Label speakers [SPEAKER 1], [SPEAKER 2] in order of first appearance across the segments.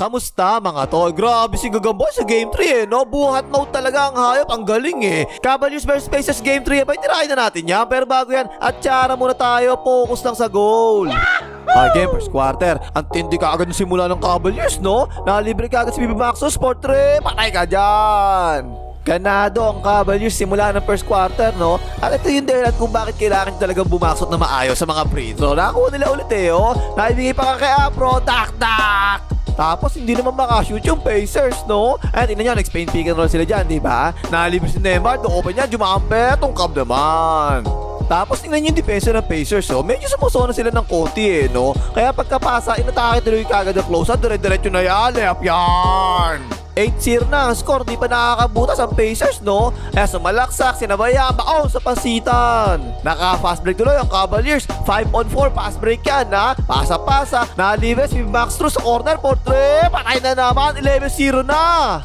[SPEAKER 1] Kamusta mga tol? Grabe si Gagamboy sa Game 3 eh, no? Buhat note talaga ang hayop, ang galing eh. Cavaliers vs Pacers Game 3, abay tirahin na natin yan. Pero bago yan, at tsara muna tayo, focus lang sa goal. Okay, game first quarter. Ang tindi ka agad ng simula ng Cavaliers, no? Nalibre ka agad si Bibi Maxo, sport trip. Patay ka dyan. Ganado ang Cavaliers simula ng first quarter, no? At ito yung dahilan kung bakit kailangan talagang bumaksot na maayos sa mga free throw. Nakakuha nila ulit eh, oh. Naibigay pa ka kay Afro, tak tak! Tapos hindi naman makashoot yung Pacers, no? At tingnan nyo, nag-Spain pick and roll sila dyan, di ba? Nalibis si Neymar, doon open niya, jumampe, tungkab naman. Tapos tingnan yung depensa ng Pacers, oh. Medyo sumusona sila ng konti, eh, no? Kaya pagkapasa, inatake tuloy kagad ang close up, dire-diretso na yan, layup yan! 8-0 na ang score, di pa nakakabutas ang Pacers, no? Kaya sumalaksak, sinabaya, baon sa pasitan. Naka-fast break tuloy ang Cavaliers. 5 on 4, fast break yan, ha? Pasa-pasa, nalibes, si Max Drew sa corner, portre, patay na naman, 11-0 na.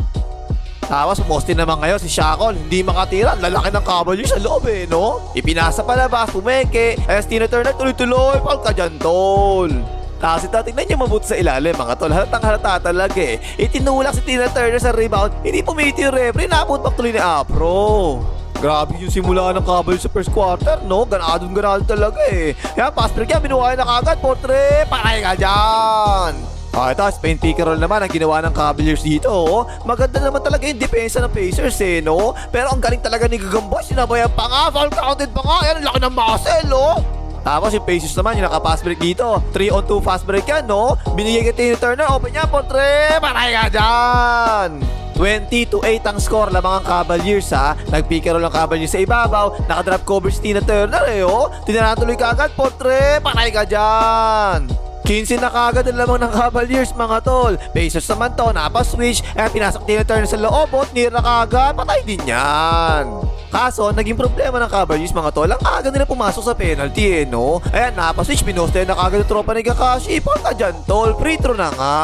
[SPEAKER 1] Tapos Austin naman ngayon si Shakon hindi makatira. Lalaki ng Cavaliers sa loob eh, no? Ipinasa palabas, pumeke. As Tina Turner tuloy-tuloy, pal ka dyan, tol. Tapos ito, tingnan niyo mabuti sa ilalim, mga tol. Halatang halata talaga eh. Itinulak si Tina Turner sa rebound. Hindi pumiti yung referee. Napuntak tuloy ni Afro. Grabe yung simula ng Cavaliers sa first quarter, no? Ganadong ganado talaga eh. Yan, pass break yan. Binuhay na kagad. Portre, patay ka dyan. Ah, ito, Spain pick and roll naman ang ginawa ng Cavaliers dito. Oh. Maganda naman talaga yung depensa ng Pacers eh, no? Pero ang galing talaga ni Gagamboy, sinabayan pa nga, foul counted pa nga. Yan, ang laki ng muscle, oh. Tapos yung Pacers naman, yung naka-fast break dito. 3 on 2 fast break yan, no? Binigay kay Tina Turner, open niya, portre, patay ka dyan. 20 to 8 ang score lamang ang Cavaliers ha. Nag-pick roll ang Cavaliers sa ibabaw. Naka-drop cover si Tina Turner eh oh. Tinanatuloy ka agad, portre, patay ka dyan. 15 na kagad ang lamang ng Cavaliers mga tol. Pacers naman to, napaswitch. Eh, pinasok Tina Turner sa loob, bot, nira kagad, patay din yan. Kaso, naging problema ng Cavaliers mga tol, ang aga nila pumasok sa penalty eh, no? Ayan, napaswitch, pinost na kagad yung tropa ni Kakashi. Punta dyan, tol, free throw na nga.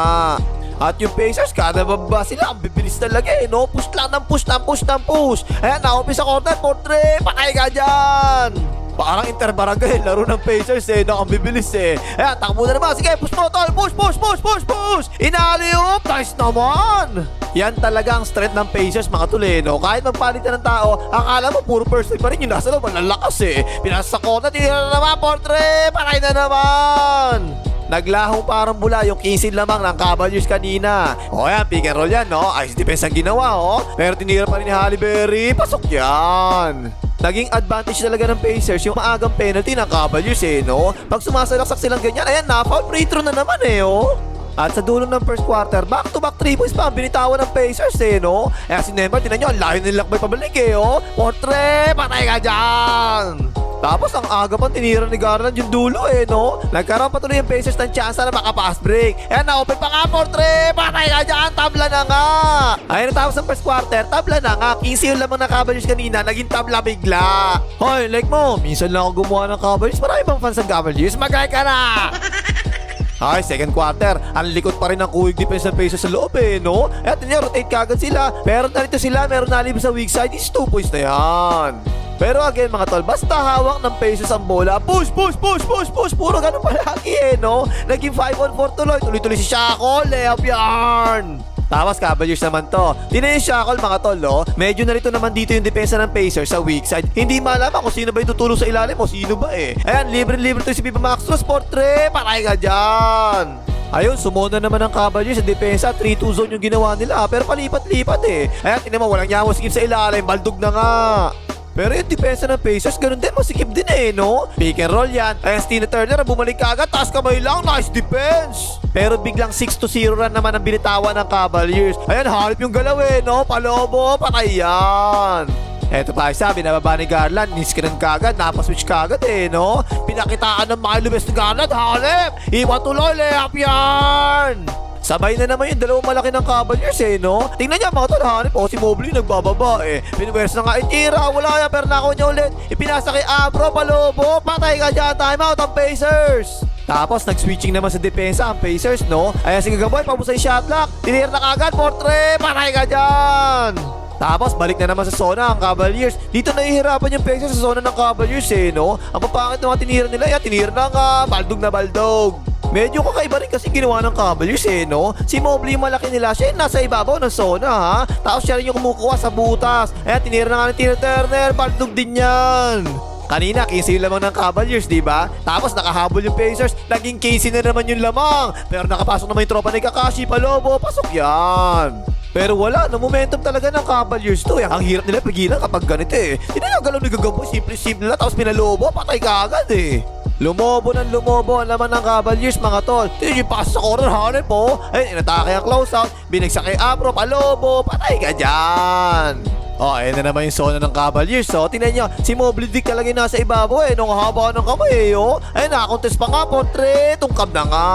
[SPEAKER 1] At yung Pacers, kada baba sila, ang bibilis talaga eh, no? Push lang ng push ng push ng push. Ayan, na-open sa corner, portre, patay ka dyan! Parang interbarangay, laro ng Pacers eh, no? Ang bibilis eh. Ayan, takbo na naman. Sige, push mo, tol. Push, push, push, push, push. Inaliup. Nice naman. Yan talaga ang strength ng Pacers, mga tuleno. Kahit magpalitan ng tao, akala mo puro first pa rin yung nasa loob. Ang lalakas eh. Pinasa ko na, tira na naman, portre. Patay na naman. Naglahong parang bula yung 15 lamang ng Cavaliers kanina. O yan, pick and roll yan, no? Ice defense ang ginawa, oh. Pero tinira pa rin ni Halle Berry. Pasok yan. Naging advantage talaga ng Pacers yung maagang penalty ng Cavaliers eh, no? Pag sumasalaksak silang ganyan, ayan na, foul free throw na naman eh, oh. At sa dulo ng first quarter, back-to-back 3 points pa ang binitawan ng Pacers eh, no? Eh si Neymar, tinan nyo, ang layo nilakbay pabalik eh, oh. Portre, patay ka dyan! Tapos ang aga pang tinira ni Garland yung dulo eh, no? Nagkaroon pa tuloy yung Pacers ng chance na makapass break. Ayan, na-open pa nga, Portre! Patay ka dyan! Tabla na nga! Ayun, natapos ang first quarter, tabla na nga. 15 yung lamang ng Cavaliers kanina, naging tabla bigla. Hoy, like mo, minsan lang ako gumawa ng Cavaliers. Marami bang fans ng Cavaliers? Magay ka na! Ay, second quarter. Ang likot pa rin ng kuwig defense ng Pacers sa loob eh, no? At niya, rotate kagad sila. Meron na rito sila, meron na sa weak side. Is 2 points na yan. Pero again mga tol, basta hawak ng Pacers ang bola, push, push, push, push, push, puro ganun palagi eh, no? Naging 5 on 4 tuloy, tuloy-tuloy si Shackle, layup yarn! Tapos Cavaliers naman to. Tingnan yung Shackle mga tol, no? Medyo narito naman dito yung depensa ng Pacers sa weak side. Hindi malaman kung sino ba yung tutulong sa ilalim o sino ba eh. Ayan, libre-libre to si Pipa Maxwell, sport tre, patay ka dyan! Ayun, sumona naman ng Cavaliers sa depensa. 3-2 zone yung ginawa nila. Pero palipat-lipat eh. Ayan, tingnan mo, walang nyamo skip sa ilalim. Baldog na nga. Pero yung depensa ng Pacers, ganun din, masikip din eh, no? Pick and roll yan. Ayan, Tina Turner, bumalik agad, taas kamay lang, nice defense! Pero biglang 6 to 0 run naman ang binitawan ng Cavaliers. Ayan, halip yung galaw eh, no? Palobo, patay yan! Eto pa isa, binababa ni Garland, niskinan kagad, napaswitch kagad eh, no? Pinakitaan ng mga lubes ni Garland, halip! Iwan tuloy, layup yan! Sabay na naman yung dalawang malaki ng Cavaliers eh, no? Tingnan niya mga tol, hanip. O, si Mobley nagbababa eh. Pinuwers na nga, itira, wala yan, pero nakaw niya ulit. Ipinasa kay Abro, palobo, patay ka dyan, timeout ang Pacers! Tapos nag-switching naman sa depensa ang Pacers, no? Ayan si Gagaboy, pabusay shot clock. Tinira na kagad, portre, patay ka dyan! Tapos balik na naman sa zona ang Cavaliers. Dito nahihirapan yung Pacers sa zona ng Cavaliers eh, no? Ang papangit ng mga tinira nila, yan, tinira na nga, baldog na baldog. Medyo kakaiba rin kasi ginawa ng Cavaliers eh, no? Si Mobley yung malaki nila, siya yung nasa ibabaw ng zona, ha? Tapos siya rin yung kumukuha sa butas. Ayan, tinira na nga ni Tina Turner, baldog din yan. Kanina, 15 yung lamang ng Cavaliers, di ba? Tapos nakahabol yung Pacers, naging 15 na naman yung lamang. Pero nakapasok naman yung tropa ni Kakashi, Palobo, pasok yan. Pero wala, no momentum talaga ng Cavaliers to. Eh. Ang hirap nila pigilan kapag ganito eh. Hindi na galaw ni Gagambo, simple-simple lang, tapos pinalobo, patay ka agad eh. Lumobo ng lumobo ang laman ng Cavaliers mga tol. Yung pass sa corner, hanep po. Ayun, inatake ang closeout, binagsak kay Afro, palobo, patay ka dyan. Oh, ayun na naman yung zona ng Cavaliers. So, tingnan nyo, si Mobley Dick talaga yung nasa ibabaw eh. Nung haba ng kamay eh, oh. Ayun, nakakontest pa nga, portrait. Tungkab na nga.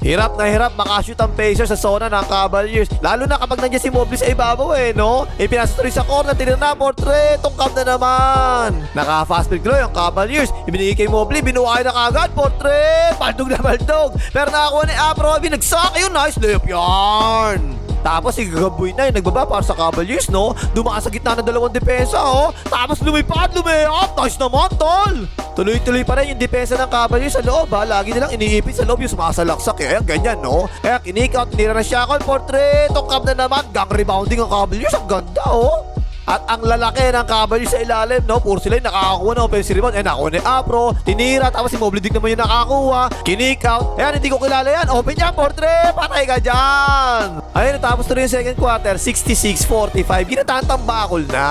[SPEAKER 1] Hirap na hirap makashoot ang Pacers sa zona ng Cavaliers. Lalo na kapag nandiyan si Mobley sa ibabaw eh, no? E pinasatory sa corner, tinira na, portrait, tungkab na naman. Naka-fast break draw yung Cavaliers. Ibinigay kay Mobley, binuhay na kagad, portrait. Baldog na baldog. Pero nakakuha ni Afro, binagsak yun, nice layup yarn. Tapos si Gagaboy na yung nagbaba para sa Cavaliers, no? Dumaan sa gitna ng dalawang depensa, oh. Tapos lumipad, lumayap. Nice naman, tol. Tuloy-tuloy pa rin yung depensa ng Cavaliers sa loob, ha. Lagi nilang iniipit sa loob yung sumasalaksak, eh. Ayan, ganyan, no? Kaya kinik-out, tinira na siya, portrait. Tungkab na naman. Gang rebounding ang Cavaliers. Ang ganda, oh. At ang lalaki ng Cavaliers sa ilalim, no? Puro sila yung nakakakuha ng offensive rebound. Eh, nakakuha ni Afro, tinira, tapos si Mobley Dick naman yung nakakuha. Kinik out. Ayan, hindi ko kilala yan. Open yan, portrait. Patay ka dyan. Ayun, tapos tuloy yung second quarter, 66-45. Ginatantambakol na.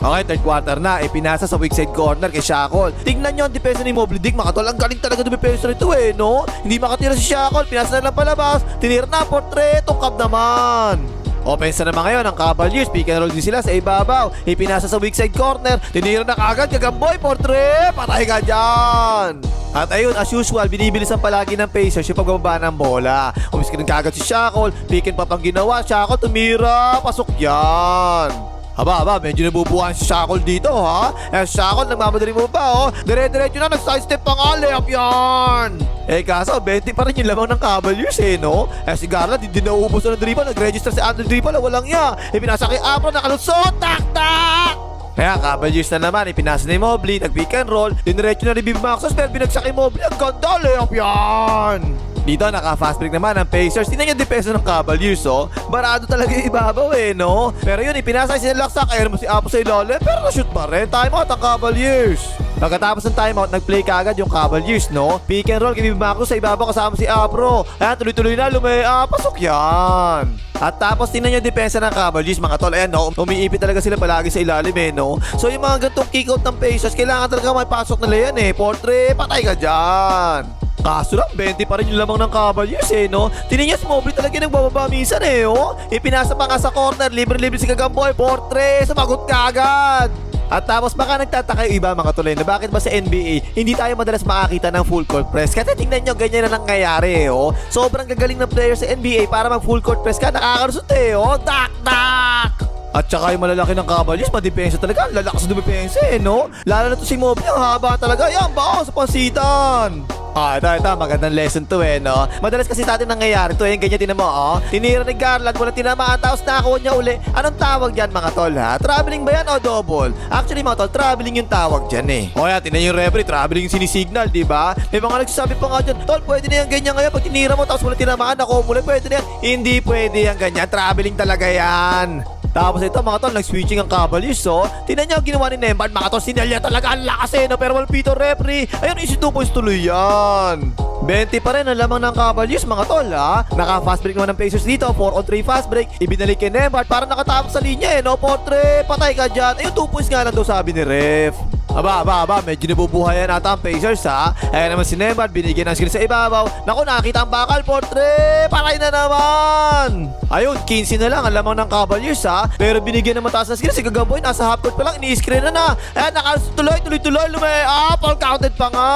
[SPEAKER 1] Okay, third quarter na. Ipinasa sa weak side corner kay Shackle. Tingnan nyo ang depensa ni Mobley Dick. Makatol, ang galing talaga dumipensa nito eh, no? Hindi makatira si Shackle. Pinasa na lang palabas. Tinira na, portrait. Tungkab naman. Offense na naman ngayon ang Cavaliers. Pick and roll din sila sa ibabaw. Ipinasa sa weak side corner. Tinira na kagad. Gagamboy, portrait. Patay ka dyan. At ayun, as usual, binibilisan palagi ng Pacers yung pagbaba ng bola. Umiskin kagad si Shackle. Pick and pop ang ginawa. Shackle, tumira. Pasok yan. Aba, aba, medyo nabubuhan si Shackle dito, ha? Eh, Shackle, nagmamadali mo ba, oh? Dire-diretso na, nag-sidestep pa nga, layup yan! Eh, kaso, 20 pa rin yung lamang ng Cavaliers, eh, no? Eh, si Garland, hindi naubos na ng dribble, nag-register si Andrew dribble, walang niya. Eh, pinasa kay Afro, nakalusot, tak-tak! Kaya Cavaliers na naman, ipinasa ni Mobley, nag-pick and roll, diniretso na ni Bib Maxos, pero binagsak kay Mobley, ang ganda, layup yan! Dito, naka-fast break naman ang Pacers. Tingnan yung depensa ng Cavaliers, oh. Barado talaga yung ibabaw, eh, no? Pero yun, ipinasa si Laksak, ayun mo si Apo sa ilalim, pero na-shoot pa rin. Time out ang Cavaliers. Pagkatapos ng timeout, nag-play kagad yung Cavaliers, no? Pick and roll, kay Marcos sa ibabaw kasama si Apro. Ayan, tuloy-tuloy na, lumaya, pasok yan. At tapos tingnan yung depensa ng Cavaliers mga tol. Ayan no, umiipit talaga sila palagi sa ilalim eh no. So yung mga gantong kick out ng Pacers, kailangan talaga may pasok nila yan eh. Portrait, patay ka dyan. Kaso lang, 20 pa rin yung lamang ng Cavaliers eh, no? Si Mobley talaga nagbababa minsan eh, oh. Ipinasa pa nga sa corner, libre-libre si Kagamboy, portrait, sumagot ka agad. At tapos baka nagtataka yung iba mga tuloy na bakit ba sa NBA hindi tayo madalas makakita ng full court press. Kasi tingnan nyo, ganyan na nangyayari eh, oh. Sobrang gagaling ng player sa NBA para mag full court press ka, nakakalusot eh, oh. Tak, tak! At saka yung malalaki ng Cavaliers, madepensa talaga. Lalakas na dumipensa eh, no? Lalo na to si Mobley, ang haba talaga. Yan, bao sa pansitan. Ah, ito, ito, magandang lesson to eh, no? Madalas kasi sa atin nangyayari to, eh, ganyan tinan mo, oh. Tinira ni Garland, walang tinamaan, tapos nakakuha niya uli. Anong tawag dyan, mga tol, ha? Traveling ba yan o double? Actually, mga tol, traveling yung tawag dyan, eh. O yan, tinan yung referee, traveling yung sinisignal, di ba? May mga nagsasabi pa nga dyan, tol, pwede na yan ganyan ngayon, pag tinira mo, tapos walang tinamaan, nakuha muli, pwede na yan. Hindi pwede yan ganyan, traveling talaga yan. Tapos ito mga tol, nag-switching ang Cavaliers, so. Tingnan niyo ang ginawa ni Nemban, mga tol, sinalya talaga ang lakas eh, no? Pero Walpito referee, ayun, easy 2 points tuloy yan. 20 pa rin ang lamang ng Cavaliers, mga tol, ha? Naka-fast break naman ng Pacers dito, 4 on 3 fast break. Ibinalik kay Nemban para nakatapos sa linya, eh, no? Portre, patay ka dyan. Ayun, 2 points nga lang daw sabi ni Ref. Aba, aba, aba, medyo nabubuhayan ata ang Pacers ha. Ayan naman si Nemad, binigyan ng skill sa ibabaw. Naku, nakita ang bakal, portre! Patay na naman! Ayun, 15 na lang ang lamang ng Cavaliers ha. Pero binigyan ng mataas na skill si Gagamboy, nasa half court pa lang, ini-screen na na. Ayan, nakatuloy, tuloy-tuloy, lumay. Ah, all counted pa nga.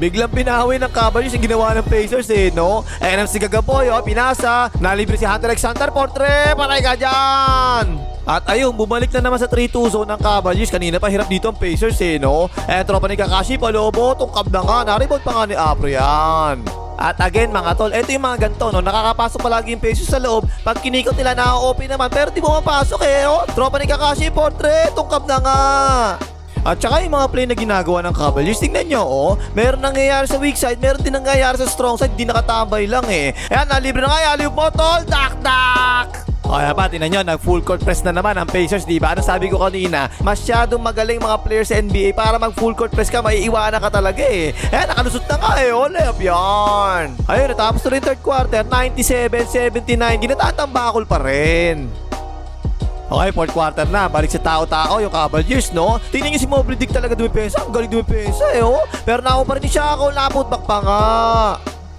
[SPEAKER 1] Biglang pinawi ng Cavaliers yung ginawa ng Pacers eh, no? Ayan ang si Gagaboy, oh, pinasa. Nalibre si Hunter Alexander, portre! Patay ka dyan! At ayun, bumalik na naman sa 3-2 zone ng Cavaliers. Kanina pa hirap dito ang Pacers eh, no? Eh, tropa ni Kakashi, palobo, tungkab na nga. Naribot pa nga ni Apro yan. At again mga tol, ito yung mga ganito, no? Nakakapasok palagi yung pesos sa loob. Pag kinikot nila, naka-open naman. Pero di mo mapasok eh, oh. Tropa ni Kakashi, portrait. Tungkap na nga. At saka yung mga play na ginagawa ng Cavaliers, tingnan nyo, oh. Meron nangyayari sa weak side, meron din nangyayari sa strong side, di nakatambay lang eh. Ayan, nalibre na nga, aliw mo, tol. Dak, dak. O kaya pa, tinan nyo, nag full court press na naman ang Pacers, di ba? Ano sabi ko kanina, masyadong magaling mga players sa NBA para mag full court press ka, maiiwanan ka talaga eh. Eh, nakalusot na nga eh, ole, yan. Ayun, natapos na rin third quarter, 97-79, ginatatambakol pa rin. Okay, fourth quarter na. Balik sa tao-tao yung Cavaliers, no? Tingnan niyo si Mobley Dick talaga dumipesa. Ang galing dumipesa, eh, oh. Pero naku pa rin ni Shako, naputbak pa nga.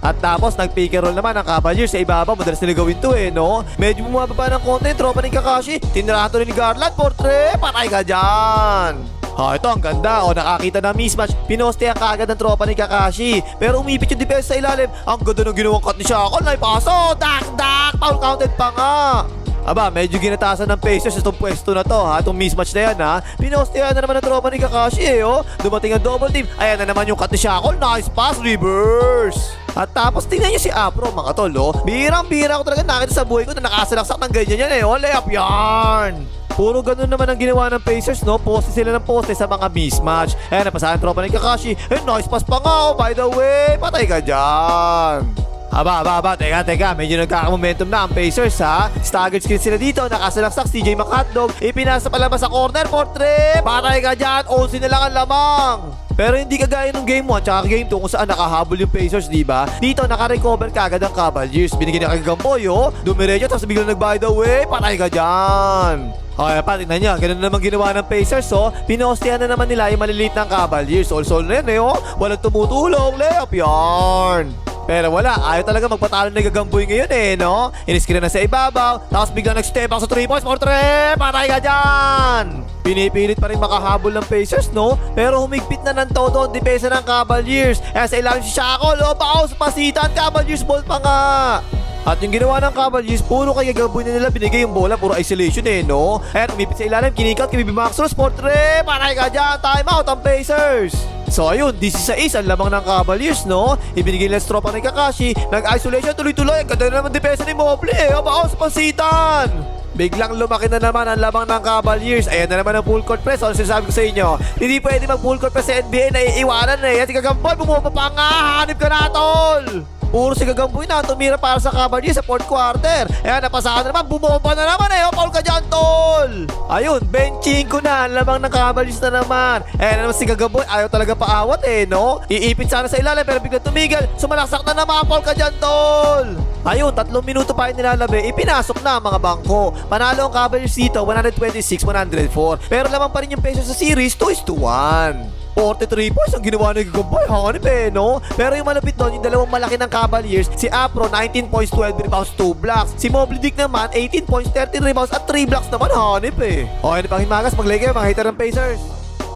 [SPEAKER 1] At tapos, nag-pick and roll naman ang Cavaliers sa ibaba. Madalas nila gawin to, eh, no? Medyo bumababa ng konti. yung Tropa ni Kakashi. Tinirato rin ni Garland. Portre, patay ka dyan. Ha, ito ang ganda. O, nakakita na mismatch. Pinoste ang kaagad ng tropa ni Kakashi. Pero umipit yung defense sa ilalim. Ang ganda ng ginawang cut ni Shako. Naipaso. Dak, dak. Foul counted pa nga. Aba, medyo ginatasan ng Pacers itong pwesto na to ha, itong mismatch na yan ha. Pinostehan na naman ng tropa ni Kakashi eh oh. Dumating ang double team. Ayan na naman yung cut ni Shackle. Nice pass, reverse. At tapos tingnan niyo si Afro mga tol oh. Birang-bira ko talaga nakita sa buhay ko na nakasalaksak ng ganyan yan eh oh. Layup yarn. Puro ganun naman ang ginawa ng Pacers, no? Poste sila ng poste sa mga mismatch. Eh, napasahan tropa ni Kakashi. Eh, nice pass pa nga, oh. By the way, patay ka dyan. Aba, aba, aba, teka, teka, medyo nagkakamomentum na ang Pacers ha. Staggered screen sila dito, nakasalaksak si CJ McHotdog, ipinasa palabas sa corner, portrait, patay ka dyan, 11 na lang ang lamang. Pero hindi kagaya nung game 1 tsaka game 2 kung saan nakahabol yung Pacers, di ba? Dito naka-recover kagad ang Cavaliers. Binigyan niya kay Gamboy, oh. Dumiretso tapos biglang nag-by the way, patay ka dyan. Okay, pa, tingnan niya. Ganun naman ginawa ng Pacers, oh. Pinostehan na naman nila yung maliliit ng Cavaliers. Also na yun, eh, oh. Walang tumutulong. Layup yarn. Pero wala, ayaw talaga magpatalo na gagamboy ngayon eh, no? Iniskina na sa ibabaw, tapos biglang nag-step back sa 3 points, for 3, patay ka dyan! Pinipilit pa rin makahabol ng Pacers, no? Pero humigpit na ng todo ang depensa ng Cavaliers. Kaya sa ilalim si Shako, lopa sa pasitan, Cavaliers ball pa nga! At yung ginawa ng Cavaliers, puro kay Gaboy na nila binigay yung bola, puro isolation eh, no? Ayan, umipit sa ilalim, kinikat, kay Bibi Maxwell, sport 3, patay ka dyan, time out ang Pacers! So ayun, this is a ace ang lamang ng Cavaliers, no? Ibinigay nila sa tropa ni Kakashi, nag-isolation tuloy-tuloy, ang ganda na naman depensa ni Mobley, eh, baon sa pansitan! Biglang lumaki na naman ang lamang ng Cavaliers. Ayan na naman ang full court press. Ano sinasabi ko sa inyo? Hindi pwede mag full court press sa NBA na iiwanan eh. At si Gagamboy, bumaba pa nga. Hanip ka na, tol! Puro si Gagamboy na tumira para sa Cavaliers sa fourth quarter. Ayan, napasahan na naman. Bumaba na naman eh. O, foul ka dyan, tol! Ayun, benching ko na. Ang lamang ng Cavaliers na naman. Ayan na naman si Gagamboy. Ayaw talaga paawat eh, no? Iipit sana sa ilalim pero biglang tumigil. Sumalaksak na naman. Foul ka dyan, tol! Ayun, tatlong minuto pa yung nilalabi, ipinasok na mga bangko. Panalo ang Cavaliers dito, 126-104. Pero lamang pa rin yung peso sa series, 2 is to 1. 43 points ang ginawa ni Gagambay, hanip eh, no? Pero yung malapit doon, yung dalawang malaki ng Cavaliers, si Afro, 19 points, 12 rebounds, 2 blocks. Si Mobley Dick naman, 18 points, 13 rebounds, at 3 blocks naman, hanip eh. Okay, na pang himagas, mag-leg kayo, mga hater ng Pacers.